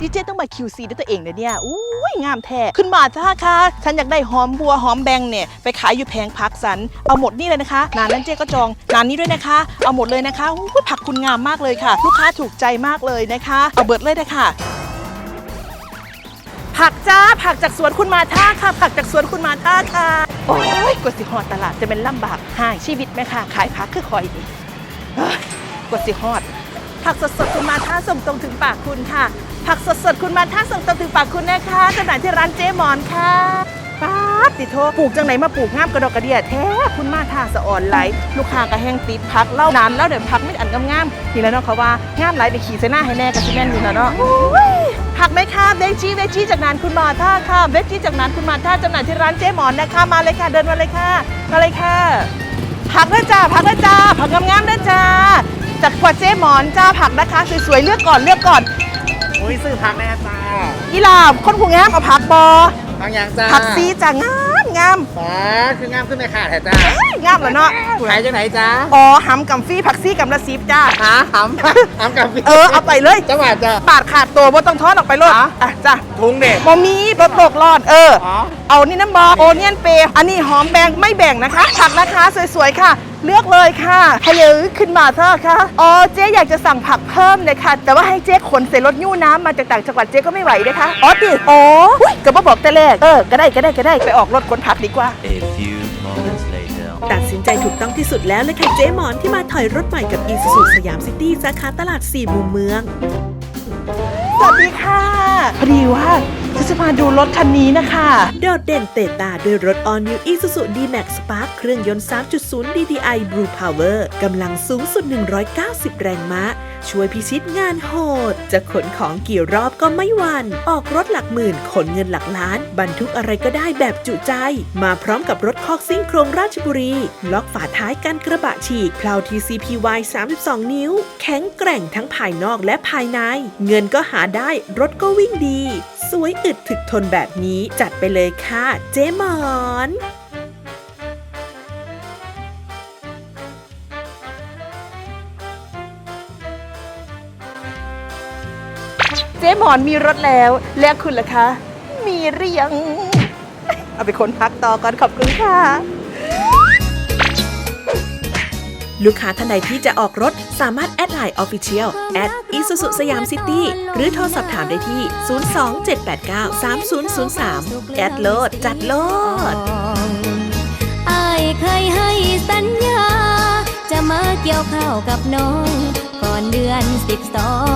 ดีเจต้องมา QC ด้วยตัวเองนะเนี่ยอุ้ยงามแท้ขึ้นมาจ้าค่ะ ฉันอยากได้หอมบัวหอมแบงเนี่ย ไปขายอยู่แพงพักสัน เอาหมดนี่เลยนะคะนานนั้นเจ๊ก็จองนานนี้ด้วยนะคะ เอาหมดเลยนะคะอุ้ยผักคุณงามมากเลยค่ะ ลูกค้าถูกใจมากเลยนะคะ เอาเบิดเลยนะคะผักจ้าผักจากสวนคุณมาท่าค่ะ ผักจากสวนคุณมาท่าค่ะ โอ้ยกว่าสิหอดตลาดจะเป็นลำบากห่ายชีวิตไหมค่ะ ขายผักคือคอยดีกว่าสิหอด ผักสดๆคุณมาท่าส่งตรงถึงปากคุณค่ะ ผักสดๆคุณมาท่าส่งตรงถึงปากคุณนะคะจำหน่ายที่ร้านเจ๊หมอนค่ะป้าดติโทปลูกจังไหนมาปลูกงามกระดกกระเดียแท้คุณมาท่าสะอ่อนไหลลูกค้ากระแห้งติดพักเล่านานแล้วเดี๋ยวพักไม่อันงามๆนี่แล้วเนาะเขาว่างามไหลไปขี่ใส่หน้าให้แน่กับซีเมนต์อยู่แล้วเนาะผักไหมคะเวจี้เวจี้จากนานคุณมาท่าค่ะเวจี้จากนานคุณมาท่าจำหน่ายที่ร้านเจ๊หมอนนะคะมาเลยค่ะเดินมาเลยค่ะมาเลยค่ะผักนะจ้าผักนะจ้าผักงามๆนะจ้า จากขวดเจ๊หมอนจ้าผักนะคะสวยๆเลือกก่อนเลือกก่อนอุ้ยซื้อพักแน่จ้าอีหลาบคนผู้งามเอาผักบอพักยังจ้าผักซีจ้างามงามฟ้าคืองามขึ้นในขาดแท้จ้าเอ้ยงามแล้วเนาะขายจากไหนจ้าอ๋อหำกับฟรีผักซีกับละสิบจ้าหาหำหำกับเออเอาไปเลยจังหวัดจ้าบาทขาดตัวบ่ต้องทอนออกไปเลยอ๋ออะจ้าทุงเด็กบ่มีรถโลกรอดเอออ๋อเอานี่น้ำบอโอเนียนเปย์อันนี้หอมแบงไม่แบ่งนะคะผักนะคะสวยๆค่ะ เลือกเลยค่ะทะเลขึ้นมาเถอะค่ะอ๋อเจ๊อยากจะสั่งผักเพิ่มเลยค่ะแต่ว่าให้เจ๊ขนใส่รถยู่น้ำมาจากต่างจังหวัดเจ๊ก็ไม่ไหวนะคะอ๋อติอ๋ออุ๊ยก็มาบอกแต่แรกเออก็ได้ก็ได้ก็ได้ไปออกรถขนผักดีกว่า A few moments later. ตัดสินใจถูกต้องที่สุดแล้วเลยค่ะเจ๊หมอนที่มาถอยรถใหม่กับ i s u z u สยามซิตี้สาขาตลาด4มุมเมืองสวัสดีค่ะ พอดีว่า ฉันจะมาดูรถคันนี้นะคะ โดดเด่นเตะตาด้วยรถ All New Isuzu D-Max Spark เครื่องยนต์ 3.0 DDI Blue Power กำลังสูงสุด 190 แรงม้า ช่วยพิชิตงานโหด จะขนของกี่รอบก็ไม่วัน ออกรถหลักหมื่น ขนเงินหลักล้าน บรรทุกอะไรก็ได้แบบจุใจ มาพร้อมกับรถคอกซิ่งโครงราชบุรี ล็อกฝาท้ายกันกระบะฉีกเพลา TCPY 32 นิ้ว แข็งแกร่งทั้งภายนอกและภายใน เงินก็หาได้รถก็วิ่งดี สวยอึดถึกทนแบบนี้จัดไปเลยค่ะ เจ๊หมอนเจ๊หมอนมีรถแล้ว แล้วคุณล่ะคะ มีหรือยัง เอาไปคนพักต่อก่อนขอบคุณค่ะ ลูกค้าท่านใดที่จะออกรถสามารถแอดไลน์ Official แอดอีสุสุสยามซิตี้หรือโทรสอบถามได้ที่ 027893003 แอดโลด จัดโลดไอเคยให้สัญญา จะมาเกี่ยวข้าวกับน้อง ก่อนเดือนสิบสอง